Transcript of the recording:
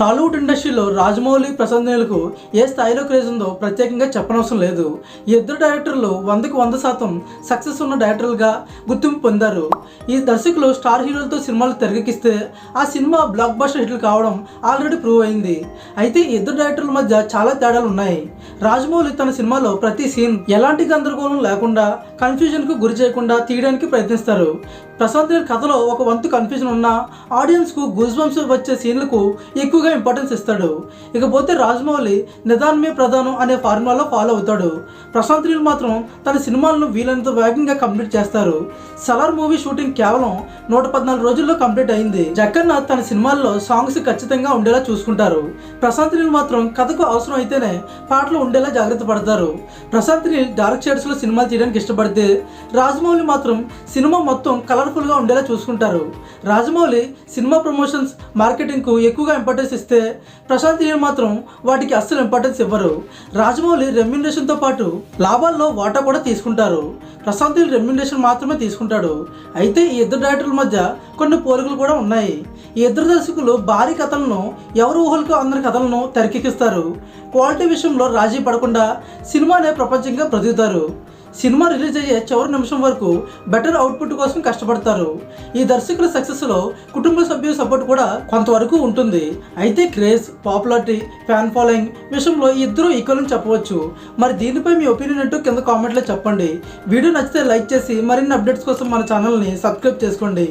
టాలీవుడ్ ఇండస్ట్రీలో రాజమౌళి ప్రశాంత్ ఏ స్థాయిలో క్రేజ్ ఉందో ప్రత్యేకంగా చెప్పనవసరం లేదు. ఈ ఇద్దరు డైరెక్టర్లు వందకు వంద శాతం సక్సెస్ ఉన్న డైరెక్టర్లుగా గుర్తింపు పొందారు. ఈ దర్శకులు స్టార్ హీరోలతో సినిమాలు తెరకెక్కిస్తే ఆ సినిమా బ్లాక్ బస్టర్ హిట్లు కావడం ఆల్రెడీ ప్రూవ్ అయింది. అయితే ఇద్దరు డైరెక్టర్ల మధ్య చాలా తేడాలు ఉన్నాయి. రాజమౌళి తన సినిమాలో ప్రతి సీన్ ఎలాంటి గందరగోళం లేకుండా కన్ఫ్యూజన్కు గురి చేయకుండా తీయడానికి ప్రయత్నిస్తారు. ప్రశాంత్ నీల్ కథలో ఒక వంతు కన్ఫ్యూజన్ ఉన్నా ఆడియన్స్కు గూస్ బంప్స్ వచ్చే సీన్లకు ఎక్కువగా ఇంపార్టెన్స్ ఇస్తాడు. ఇకపోతే రాజమౌళి నిదానమే ప్రధానం అనే ఫార్ములాలో ఫాలో అవుతాడు. ప్రశాంత్ నీల్ మాత్రం తన సినిమాలను వీలైనంత వేగంగా కంప్లీట్ చేస్తారు. సలార్ మూవీ షూటింగ్ కేవలం నూట పద్నాలుగు రోజుల్లో కంప్లీట్ అయింది. జగన్నాథ్ తన సినిమాల్లో సాంగ్స్ ఖచ్చితంగా ఉండేలా చూసుకుంటారు. ప్రశాంత్ నీల్ మాత్రం కథకు అవసరం అయితేనే పాటలు ఉండేలా జాగ్రత్త పడతారు. ప్రశాంత్ నీల్ డార్క్ షేడ్స్లో సినిమాలు తీయడానికి ఇష్టపడితే రాజమౌళి మాత్రం సినిమా మొత్తం కలర్ పవర్ఫుల్గా ఉండేలా చూసుకుంటారు. రాజమౌళి సినిమా ప్రమోషన్స్ మార్కెటింగ్కు ఎక్కువగా ఇంపార్టెన్స్ ఇస్తే ప్రశాంత్ నీల్ మాత్రం వాటికి అస్సలు ఇంపార్టెన్స్ ఇవ్వరు. రాజమౌళి రెమ్యునరేషన్తో పాటు లాభాల్లో వాటా కూడా తీసుకుంటారు. ప్రశాంత్ నీల్ రెమ్యునరేషన్ మాత్రమే తీసుకుంటాడు. అయితే ఈ ఇద్దరు డైరెక్టర్ల మధ్య కొన్ని పోలికలు కూడా ఉన్నాయి. ఈ ఇద్దరు దర్శకులు భారీ కథలను ఎవరు ఊహలకు అందరి కథలను తెరకెక్కిస్తారు. క్వాలిటీ విషయంలో రాజీ పడకుండా సినిమానే ప్రపంచంగా బ్రతుకుతారు సినిమా రిలీజ్ అయ్యే చివరి నిమిషం వరకు బెటర్ అవుట్పుట్ కోసం కష్టపడతారు. ఈ దర్శకుల సక్సెస్లో కుటుంబ సభ్యుల సపోర్ట్ కూడా కొంతవరకు ఉంటుంది. అయితే క్రేజ్ పాపులారిటీ ఫ్యాన్ ఫాలోయింగ్ విషయంలో ఇద్దరు ఈక్వల్ అని చెప్పవచ్చు. మరి దీనిపై మీ ఒపీనియన్ అంటూ కింద కామెంట్లో చెప్పండి. వీడియో నచ్చితే లైక్ చేసి మరిన్ని అప్డేట్స్ కోసం మన ఛానల్ని సబ్స్క్రైబ్ చేసుకోండి.